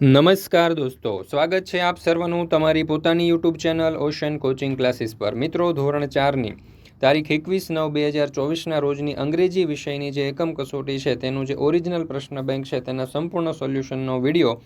નમસ્કાર દોસ્તો, સ્વાગત છે આપ સર્વનું તમારી પોતાની YouTube channel ocean coaching classes પર. મિત્રો, ધોરણ ચારની, તારીખ એકવીસ નવ બે હજાર ચોવીસના રોજની અંગ્રેજી વિષયની જે એકમ કસોટી છે, તેનું જે ઓરિજિનલ પ્રશ્ન બેંક છે, તેના સંપૂર્ણ સોલ્યુશનનો વીડિયો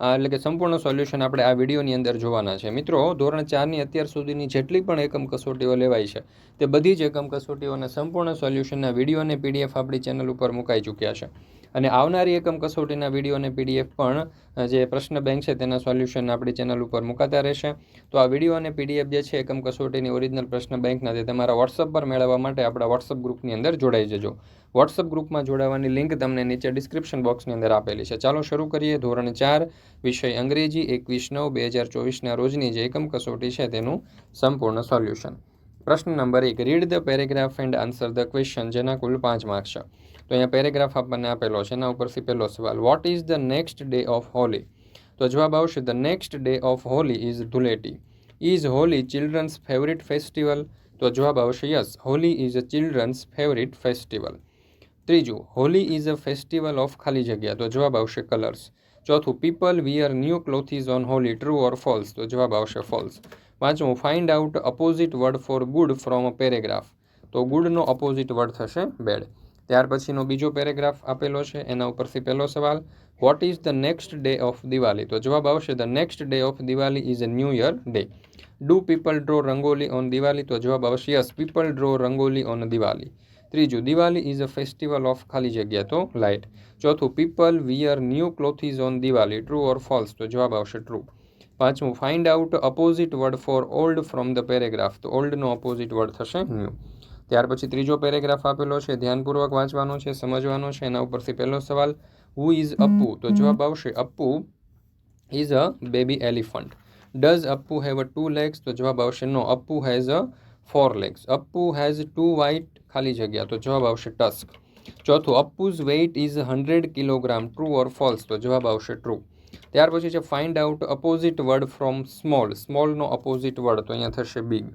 એટલે કે સંપૂર્ણ સોલ્યુશન આપણે આ વિડીયોની અંદર જોવાના છે. મિત્રો, ધોરણ ચારની અત્યાર સુધીની જેટલી પણ એકમ કસોટીઓ લેવાય છે, તે બધી જ એકમ કસોટીઓના સંપૂર્ણ સોલ્યુશનના વીડિયો અને પીડીએફ આપણી ચેનલ ઉપર મુકાઈ ચૂક્યા છે. અને આવનારી એકમ કસોટીના વીડિયો અને પીડીએફ પણ જે પ્રશ્ન બેંક છે તેના સોલ્યુશન આપણી ચેનલ ઉપર મુકાતા રહેશે. તો આ વીડિયો અને પીડીએફ જે છે એકમ કસોટીની ઓરિજિનલ પ્રશ્ન બેંકના તે તમારા વોટ્સઅપ પર મેળવવા માટે આપણા વોટ્સઅપ ગ્રુપની અંદર જોડાઈ જજો. વોટ્સઅપ ગ્રુપમાં જોડાવાની લિંક તમને નીચે ડિસ્ક્રિપ્શન બોક્સની અંદર આપેલી છે. ચાલો શરૂ કરીએ. ધોરણ ચાર, વિષય અંગ્રેજી, એકવીસ નવ, બે હજાર ચોવીસના રોજની જે એકમ કસોટી છે તેનું સંપૂર્ણ સોલ્યુશન પ્રશ્ન નંબર એક read the paragraph and answer the question જેના કુલ પાંચ માર્ક્સ છે. તો અહીંયા પેરેગ્રાફ આપણને આપેલો છે. એના ઉપરથી પહેલો સવાલ what is the next day of Holi તો જવાબ આવશે the next day of Holi is Dhuleti is Holi children's favourite festival તો જવાબ આવશે yes Holi is a children's favourite festival ત્રીજું Holi is a festival of ખાલી જગ્યા. તો જવાબ આવશે કલર્સ ચોથું people wear new clothes on Holi true or false તો જવાબ આવશે ફોલ્સ પાંચમું find out opposite word for good from a paragraph તો ગુડનો અપોઝિટ વર્ડ થશે બેડ ત્યાર પછીનો બીજો પેરેગ્રાફ આપેલો છે, એના ઉપરથી પહેલો સવાલ what is the next day of Diwali તો જવાબ આવશે the next day of Diwali is a new year day do people draw rangoli on Diwali તો જવાબ આવશે yes people draw rangoli on Diwali ત્રીજું Diwali is a festival of ખાલી જગ્યા. તો લાઇટ ચોથું people wear new clothes on Diwali true or false તો જવાબ આવશે ટ્રુ પાંચમું find out opposite word for old from the paragraph તો ઓલ્ડનો અપોઝિટ વર્ડ થશે ન્યૂ ત્યાર પછી ત્રીજો પેરેગ્રાફ આપેલો છે ધ્યાનપૂર્વક વાંચવાનો છે સમજવાનો છે. એના ઉપરથી પહેલો સવાલ હુ ઇઝ અપ્પુ તો જવાબ આવશે Appu is a baby elephant does Appu have a two legs તો જવાબ આવશે no Appu has a four legs Appu has two white ખાલી જગ્યા. તો જવાબ આવશે ટસ્ક ચોથું Appu's weight is hundred kilogram true or false તો જવાબ આવશે ટ્રુ ત્યાર પછી છે find out opposite word from small સ્મોલનો opposite word તો અહીંયા થશે બિગ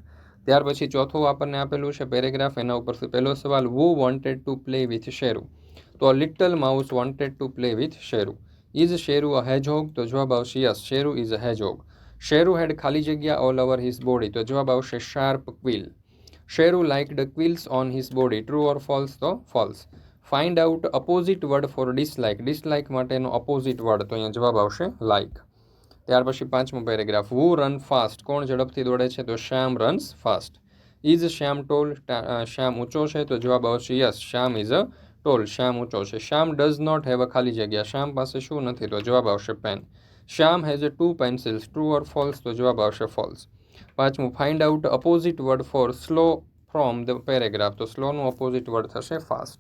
ત્યાર પછી ચોથું આપણને આપેલું છે પેરેગ્રાફ. એના ઉપરથી પહેલો સવાલ who wanted to play with Sheru તો little mouse wanted to play with Sheru is Sheru a hedgehog તો જવાબ આવશે yes Sheru is a hedgehog Sheru had ખાલી જગ્યા ઓલ ઓવર હિઝ બોડી તો જવાબ આવશે sharp quill Sheru like the quills on his body true or false તો false find out opposite word for dislike dislike માટેનો opposite word તો અહીંયા જવાબ આવશે લાઇક ત્યાર પછી પાંચમો પેરેગ્રાફ. વુ રન ફાસ્ટ કોણ ઝડપથી દોડે છે? તો Shyam runs fast is Shyam tall Shyam ઊંચો છે? તો જવાબ આવશે yes Shyam is a tall Shyam ઊંચો છે. Shyam does not have a ખાલી જગ્યા. શ્યામ પાસે શું નથી? તો જવાબ આવશે pen Shyam has a two pencils true or false તો જવાબ આવશે ફોલ્સ પાંચમું find out opposite word for slow from the paragraph તો સ્લોનું અપોઝિટ વર્ડ થશે ફાસ્ટ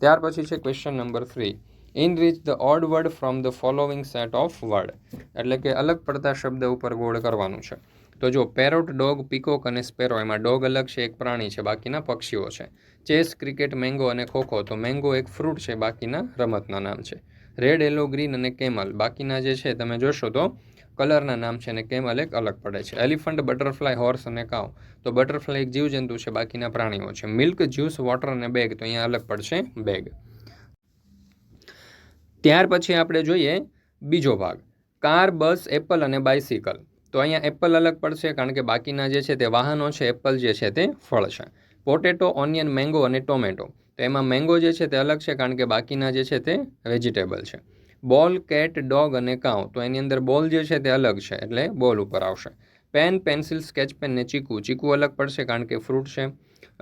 ત્યાર પછી છે question number three in reach the odd word from the following set of word એટલે કે અલગ પડતા શબ્દ ઉપર ગોળ કરવાનું છે. તો જો પેરોટ ડોગ પીકોક અને સ્પેરો એમાં ડોગ અલગ છે, એક પ્રાણી છે, બાકીના પક્ષીઓ છે. ચેસ ક્રિકેટ મેંગો અને ખોખો, તો મેંગો એક ફ્રૂટ છે, બાકીના રમતના નામ છે. રેડ યલો ગ્રીન અને કેમલ બાકીના જે છે, તમે જોશો તો કલરના નામ છે અને કેમલ એક અલગ પડે છે. એલિફન્ટ બટરફ્લાય હોર્સ અને કાવ તો બટરફ્લાય એક જીવજંતુ છે, બાકીના પ્રાણીઓ છે. મિલ્ક જ્યુસ વોટર અને બેગ તો અહીંયા અલગ પડશે બેગ ત્યાર પછી આપણે જોઈએ બીજો ભાગ. કાર, બસ, એપલ અને બાઇસિકલ. તો અહીંયા એપલ અલગ પડશે કારણ કે બાકીના જે છે તે વાહનો છે, એપલ જે છે તે ફળ છે. પોટેટો, ઓનિયન, મેંગો અને ટોમેટો. તો એમાં મેંગો જે છે તે અલગ છે કારણ કે બાકીના જે છે તે વેજીટેબલ છે. બોલ, કેટ, ડોગ અને કાઉ. તો એની અંદર બોલ જે છે તે અલગ છે એટલે બોલ ઉપર આવશે. પેન, પેન્સિલ, સ્કેચ પેન ને ચીકુ. ચીકુ અલગ પડશે કારણ કે ફ્રૂટ છે.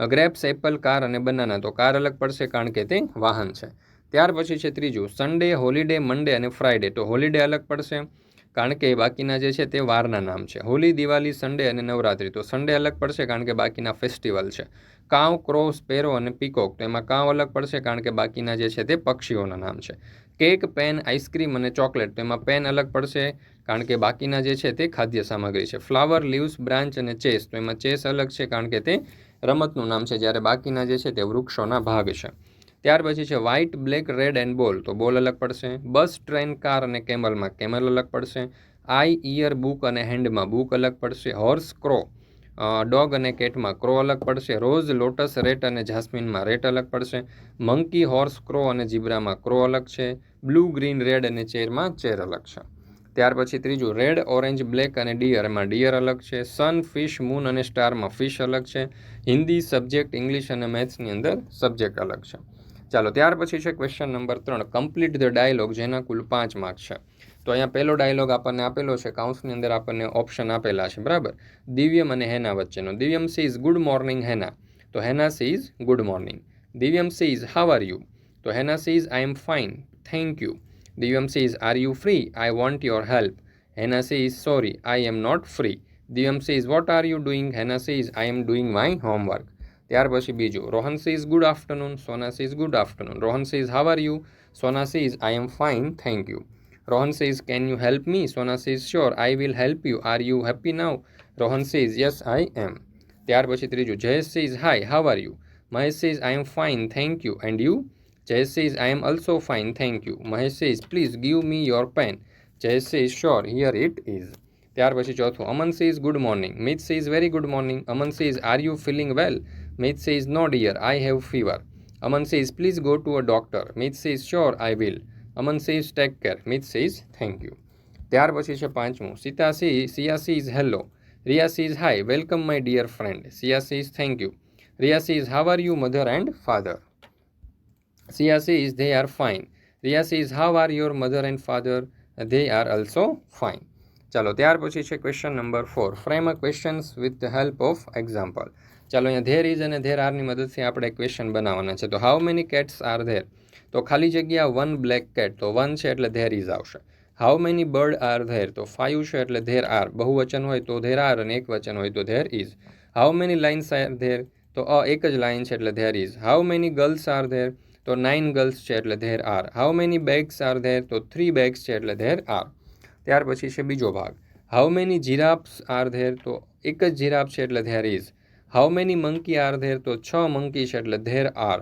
ગ્રેપ્સ, એપલ, કાર અને બનાના. તો કાર અલગ પડશે કારણ કે તે વાહન છે. ત્યાર પછી છે ત્રીજું સન્ડે હોલિડે મંડે અને ફ્રાઈડે તો હોલિડે અલગ પડશે, કારણ કે બાકીના જે છે તે વારના નામ છે. હોલી દિવાળી સન્ડે અને નવરાત્રિ તો સન્ડે અલગ પડશે, કારણ કે બાકીના ફેસ્ટિવલ છે. કાવ ક્રો સ્પેરો અને પીકોક તો એમાં કાવ અલગ પડશે, કારણ કે બાકીના જે છે તે પક્ષીઓના નામ છે. કેક પેન આઈસ્ક્રીમ અને ચોકલેટ તો એમાં પેન અલગ પડશે, કારણ કે બાકીના જે છે તે ખાદ્ય સામગ્રી છે. ફ્લાવર લીવ્સ બ્રાન્ચ અને ચેસ તો એમાં ચેસ અલગ છે, કારણ કે તે રમતનું નામ છે, જ્યારે બાકીના જે છે તે વૃક્ષોના ભાગ છે. ત્યાર પછી છે white black red and ball તો બોલ અલગ પડશે. બસ ટ્રેન કાર અને કેમલમાં કેમલ અલગ પડશે. આઈ ઇયર બુક અને હેન્ડમાં બુક અલગ પડશે. હોર્સ ક્રો ડોગ અને કેટમાં ક્રો અલગ પડશે. રોઝ લોટસ રેટ અને જાસ્મિનમાં રેટ અલગ પડશે. મંકી હોર્સ ક્રો અને જીબ્રામાં ક્રો અલગ છે. બ્લુ ગ્રીન રેડ અને ચેરમાં ચેર અલગ છે. ત્યાર પછી ત્રીજું રેડ ઓરેન્જ બ્લેક અને ડિયર એમાં ડિયર અલગ છે. સન ફિશ મૂન અને સ્ટારમાં ફિશ અલગ છે. હિન્દી સબ્જેક્ટ ઇંગ્લિશ અને મેથ્સની અંદર સબ્જેક્ટ અલગ છે. ચાલો, ત્યાર પછી છે ક્વેશ્ચન નંબર ત્રણ. કમ્પ્લીટ ધ ડાયલોગ જેના કુલ પાંચ માર્ક છે. તો અહીંયા પહેલો ડાયલોગ આપણને આપેલો છે કાઉન્સની અંદર આપણને ઓપ્શન આપેલા છે, બરાબર? દિવ્યમ અને હેના વચ્ચેનો. Divyam seize good morning Hena. તો Hena says good morning Divyam says how are you તો Hena says I am fine thank you Divyam says are you free I want your help Hena says sorry I am not free Divyam says what are you doing Hena says I am doing my homework ત્યાર પછી બીજું Rohan says good afternoon Sona says good afternoon Rohan says how are you Sona says I am fine thank you Rohan says, Can you help me? Sona says, Sure, I will help you. Are you happy now? Rohan says, Yes, I am. ત્યાર પછી ત્રીજું Jayesh says, Hi, how are you? Mahesh says, I am fine, thank you. And you? Jayesh says, I am also fine, thank you. Mahesh says, Please give me your pen. Jayesh says, Sure, here it is. ત્યાર પછી ચોથું અમન says, Good morning. Meet says, Very good morning. Aman says, Are you feeling well? Meet says, No, dear, I have fever. Aman says, Please go to a doctor. Meet says, Sure, I will. Aman says take care Mit says thank you ત્યાર પછી છે પાંચમું. Sita C Siya says hello Riya says hi welcome my dear friend Siya says thank you Riya says how are you mother and father Siya says they are fine Riya says how are your mother and father they are also fine ચાલો ત્યાર પછી છે question number four frame a questions with the help of example ચાલો અહીંયા there is અને there આરની મદદથી આપણે ક્વેશ્ચન બનાવવાના છે. તો how many cats are there તો ખાલી જગ્યા વન બ્લેક કેટ તો વન છે એટલે ધેર ઇઝ આવશે. How many bird are there તો ફાઇવ છે એટલે ધેર આર. બહુવચન હોય તો ધેર આર અને એક વચન હોય તો there is how many lines are there તો અ એક જ લાઇન છે એટલે there is how many girls are there તો નાઇન ગર્લ્સ છે એટલે there are. How many bags are there તો થ્રી બેગ્સ છે એટલે ધેર આર. ત્યાર પછી છે બીજો ભાગ. How many giraffes are there તો એક જ જીરાફ છે એટલે there is how many monkey are there તો છ મંકી છે એટલે there are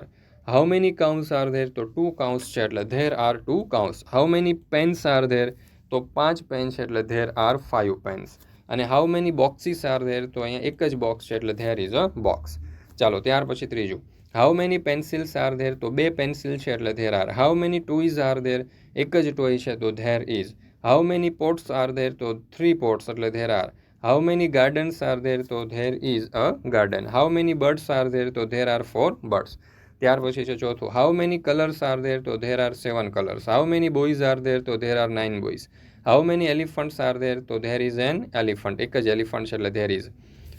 how many cows are there તો ટુ કાઉન્સ છે એટલે there are two cows how many pens are there તો પાંચ પેન છે એટલે ધેર આર ફાઇવ પેન્સ અને how many boxes are there તો અહીંયા એક જ બોક્સ છે એટલે ધેર ઇઝ અ બોક્સ ચાલો, ત્યાર પછી ત્રીજું. How many pencils are there તો બે પેન્સિલ છે એટલે there are how many toys are there એક જ ટોય છે તો there is how many pots are there તો થ્રી પોટ્સ એટલે there are how many gardens are there તો there is a garden how many birds are there તો there are four birds ત્યાર પછી છે ચોથું. How many colours are there તો there are seven colours how many boys are there તો there are nine boys how many elephants are there તો there is an elephant એક જ elephant છે એટલે there is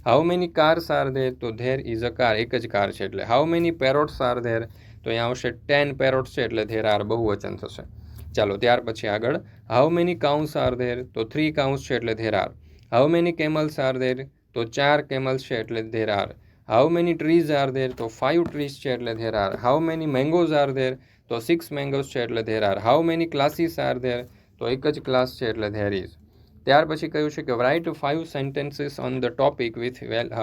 how many cars are there તો there is a car એક જ car છે એટલે. How many parrots are there તો અહીંયા આવશે ટેન પેરોટ્સ છે એટલે ધેર આર બહુવચન થશે. ચાલો ત્યાર પછી આગળ. How many cows are there તો થ્રી કાઉન્સ છે એટલે there are how many camels are there તો ચાર કેમલ્સ છે એટલે there are how many trees are there તો ફાઇવ ટ્રીઝ છે એટલે there are how many mangoes are there તો સિક્સ મેંગોઝ છે એટલે there are how many classes are there તો એક જ ક્લાસ છે એટલે ધેર ઇઝ ત્યાર પછી કહ્યું છે કે write five sentences on the topic with well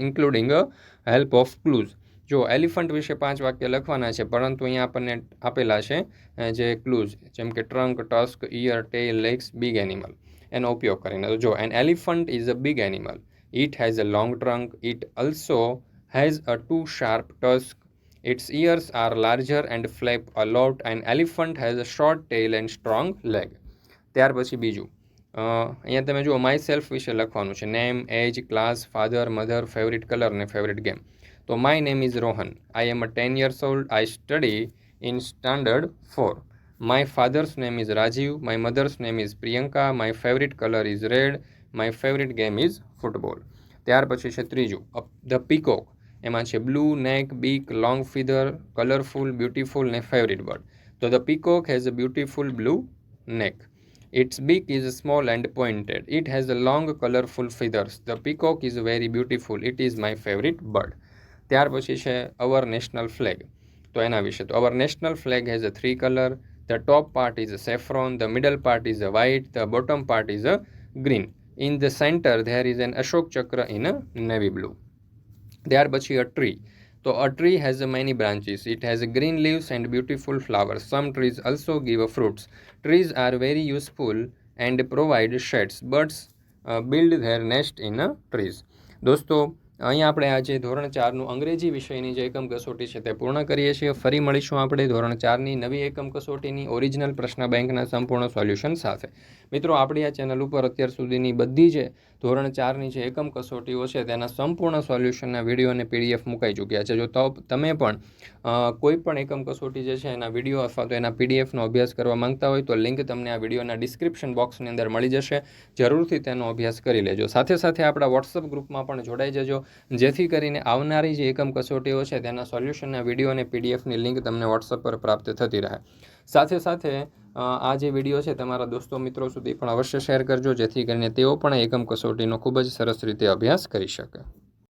including a help of clues જો એલિફન્ટ વિશે પાંચ વાક્ય લખવાના છે, પરંતુ અહીંયા આપણને આપેલા છે જે ક્લૂઝ જેમ કે trunk tusk ear tail legs big animal એનો ઉપયોગ કરીને. તો જો an elephant is a big animal it has a long trunk it also has a two sharp tusk its ears are larger and flap a lot and elephant has a short tail and strong leg ત્યાર પછી બીજું. અહીંયા તમે જુઓ my self વિશે લખવાનું છે. Name age class father mother favourite colour ને ફેવરિટ ગેમ તો my name is Rohan I am a ten years old I study in standard four my father's name is Rajiv my mother's name is Priyanka my favourite colour is red my favourite game is football ત્યાર પછી છે ત્રીજું the peacock એમાં છે blue neck beak long feather colourful beautiful ને favourite bird તો the peacock has a beautiful blue neck its beak is small and pointed it has a long colourful feathers the peacock is very beautiful. It is my favourite bird ત્યાર પછી છે our national flag તો એના વિશે તો our national flag has a three colour the top part is a saffron the middle part is a white the bottom part is a green in the centre there is an Ashok Chakra in a navy blue ત્યાર પછી a tree તો a tree has a many branches. It has green leaves and beautiful flowers. Some trees also give fruits. Trees are very useful and provide shades. Birds uh, build their nest in uh, trees. દોસ્તો અહીંયા આપણે આજે ધોરણ ચારનું અંગ્રેજી વિષયની જે એકમ કસોટી છે તે પૂર્ણ કરીએ છીએ. ફરી મળીશું આપણે ધોરણ ચારની નવી એકમ કસોટીની ઓરિજિનલ પ્રશ્ન બેંકના સંપૂર્ણ સોલ્યુશન સાથે. મિત્રો, આપણી આ ચેનલ ઉપર અત્યાર સુધીની બધી જે ધોરણ ચારની જે એકમ કસોટીઓ છે, તેના સંપૂર્ણ સોલ્યુશનના વીડિયો અને પીડીએફ મુકાઈ ચૂક્યા છે. જો તમે પણ કોઈ પણ એકમ કસોટી જે છે, એના વીડિયો અથવા તો એના પીડીએફનો અભ્યાસ કરવા માંગતા હોય તો લિંક તમને આ વિડીયોના ડિસ્ક્રિપ્શન બોક્સની અંદર મળી જશે. જરૂરથી તેનો અભ્યાસ કરી લેજો. સાથે સાથે આપણા વોટ્સઅપ ગ્રુપમાં પણ જોડાઈ જજો. જેથી કરીને આવનારી જે એકમ કસોટીઓ છે, તેના સોલ્યુશનના વીડિયો અને પીડીએફની લિંક તમને વોટ્સઅપ પર પ્રાપ્ત થતી રહે. સાથે સાથે આ જે વીડિયો છે તમારા દોસ્તો મિત્રો સુધી પણ અવશ્ય શેર કરજો, જેથી કરીને તેઓ પણ એકમ કસોટીનો ખૂબ જ સરસ રીતે અભ્યાસ કરી શકે.